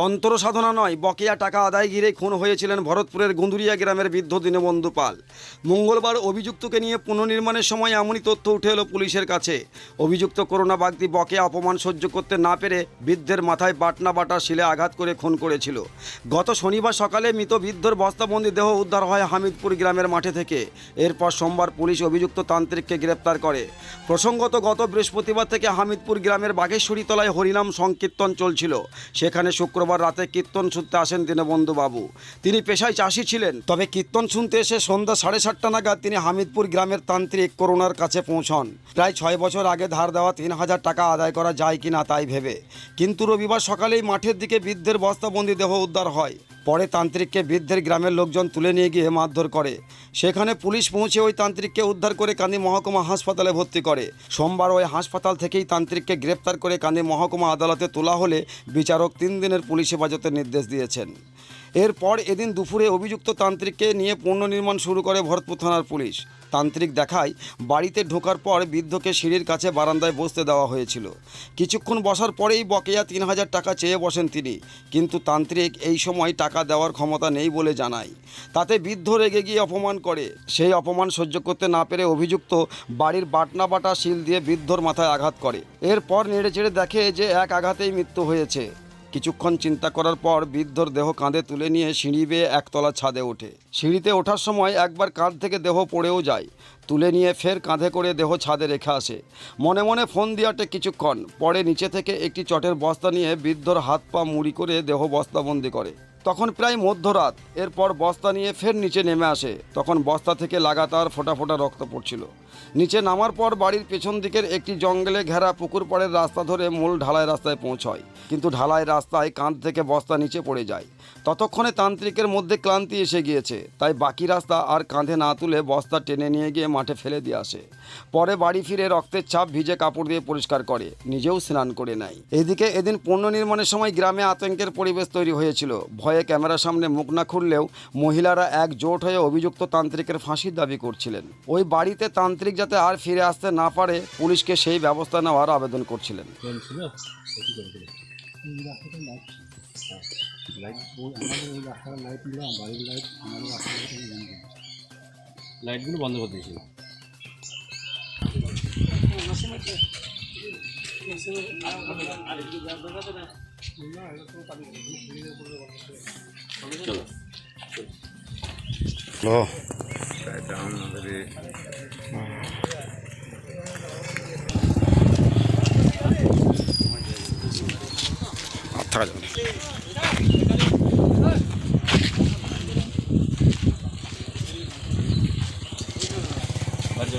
তন্ত্র সাধনা নয়, বকেয়া টাকা আদায় ঘিরে খুন হয়েছিলেন ভরতপুরের গুন্দুরিয়া গ্রামের বৃদ্ধ দীনবন্ধু পাল। মঙ্গলবার অভিযুক্তকে নিয়ে পুনর্নির্মাণের সময় এমনই তথ্য উঠে এলো পুলিশের কাছে। অভিযুক্ত করোনা বাগদি বকেয়া অপমান সহ্য করতে না পেরে বৃদ্ধের মাথায় বাটনা বাটা শিলে আঘাত করে খুন করেছিল। গত শনিবার সকালে মৃত বৃদ্ধর বস্তাবন্দি দেহ উদ্ধার হয় হামিদপুর গ্রামের মাঠে থেকে। এরপর সোমবার পুলিশ অভিযুক্ত তান্ত্রিককে গ্রেপ্তার করে। প্রসঙ্গত, গত বৃহস্পতিবার থেকে হামিদপুর গ্রামের বাঘেশ্বরী তলায় হরিনাম সংকীর্তন চলছিল। সেখানে শুক্রবার রাতে কীর্তন শুনতে আসেন দীনবন্ধু বাবু। তিনি পেশায় চাষি ছিলেন। তবে কীর্তন শুনতে এসে সন্ধ্যা সাড়ে সাতটা নাগাদ তিনি হামিদপুর গ্রামের তান্ত্রিক করোনার কাছে পৌঁছন। প্রায় ছয় বছর আগে ধার দেওয়া তিন হাজার টাকা আদায় করা যায় কিনা তাই ভেবে। কিন্তু রবিবার সকালেই মাঠের দিকে বৃদ্ধের বস্তাবন্দি দেহ উদ্ধার হয়। পরে তান্ত্রিককে বৃদ্ধের গ্রামের লোকজন তুলে নিয়ে গিয়ে মারধর করে। সেখানে পুলিশ পৌঁছে ওই তান্ত্রিককে উদ্ধার করে কান্দি মহকুমা হাসপাতালে ভর্তি করে। সোমবার ওই হাসপাতাল থেকেই তান্ত্রিককে গ্রেপ্তার করে কান্দি মহকুমা আদালতে তোলা হলে বিচারক তিন দিনের পুলিশ হেফাজতের নির্দেশ দিয়েছেন। এরপর এদিন দুপুরে অভিযুক্ত তান্ত্রিককে নিয়ে পুনর্নির্মাণ শুরু করে ভরতপুর থানার পুলিশ। তান্ত্রিক দেখায় বাড়িতে ঢোকার পর বৃদ্ধকে সিঁড়ির কাছে বারান্দায় বসতে দেওয়া হয়েছিল। কিছুক্ষণ বসার পরেই বকেয়া তিন হাজার টাকা চেয়ে বসেন তিনি। কিন্তু তান্ত্রিক এই সময় টাকা দেওয়ার ক্ষমতা নেই বলে জানায়। তাতে বৃদ্ধ রেগে গিয়ে অপমান করে। সেই অপমান সহ্য করতে না পেরে অভিযুক্ত বাড়ির বাটনা বাটা শিল দিয়ে বৃদ্ধর মাথায় আঘাত করে। এরপর নেড়ে চেড়ে দেখে যে এক আঘাতেই মৃত্যু হয়েছে। কিছুক্ষণ চিন্তা করার পর বৃদ্ধর দেহ কাঁধে তুলে নিয়ে সিঁড়ি বেয়ে একতলা ছাদে ওঠে। সিঁড়িতে ওঠার সময় একবার কাঁধ থেকে দেহ পড়েও যায়। তুলে নিয়ে ফের কাঁধে করে দেহ ছাদে রেখে আসে। মনে মনে ফোন দিয়াটে কিছুক্ষণ পরে নিচে থেকে একটি চটের বস্তা নিয়ে বৃদ্ধর হাত পা মুড়ি করে দেহ বস্তাবন্দি করে। তখন প্রায় মধ্যরাত। এরপর বস্তা নিয়ে ফের নিচে নেমে আসে। তখন বস্তা থেকে লাগাতার ফোঁটা ফোঁটা রক্ত পড়ছিল। নিচে নামার পর বাড়ির পেছন দিকের একটি জঙ্গলে ঘেরা পুকুর পাড়ের রাস্তা ধরে মূল ঢালাই রাস্তায় পৌঁছয়। কিন্তু ঢালাই রাস্তায় কাঁধ থেকে বস্তা নিচে পড়ে যায়। ততক্ষণে তান্ত্রিকের মধ্যে ক্লান্তি এসে গিয়েছে। তাই বাকি রাস্তা আর কাঁধে না তুলে বস্তা টেনে নিয়ে গিয়ে মাঠে ফেলে দিয়ে আসে। পরে বাড়ি ফিরে রক্তের ছাপ ভিজে কাপড় দিয়ে পরিষ্কার করে। নিজেও স্নান করে নেয়। এদিকে এদিন পণ্য নির্মাণের সময় গ্রামে আতঙ্কের পরিবেশ তৈরি হয়েছিল। ভয়ে ক্যামেরার সামনে মুখ না খুললেও মহিলারা এক জোট হয়ে অভিযুক্ত তান্ত্রিকের ফাঁসির দাবি করছিলেন। ওই বাড়িতে তান্ত্রিক যাতে আর ফিরে আসতে না পারে পুলিশকে সেই ব্যবস্থা নেওয়ার আবেদন করছিলেন। লাইটগুলো বন্ধ করে দিয়েছিল। চলো থাকা যাবে। গেছে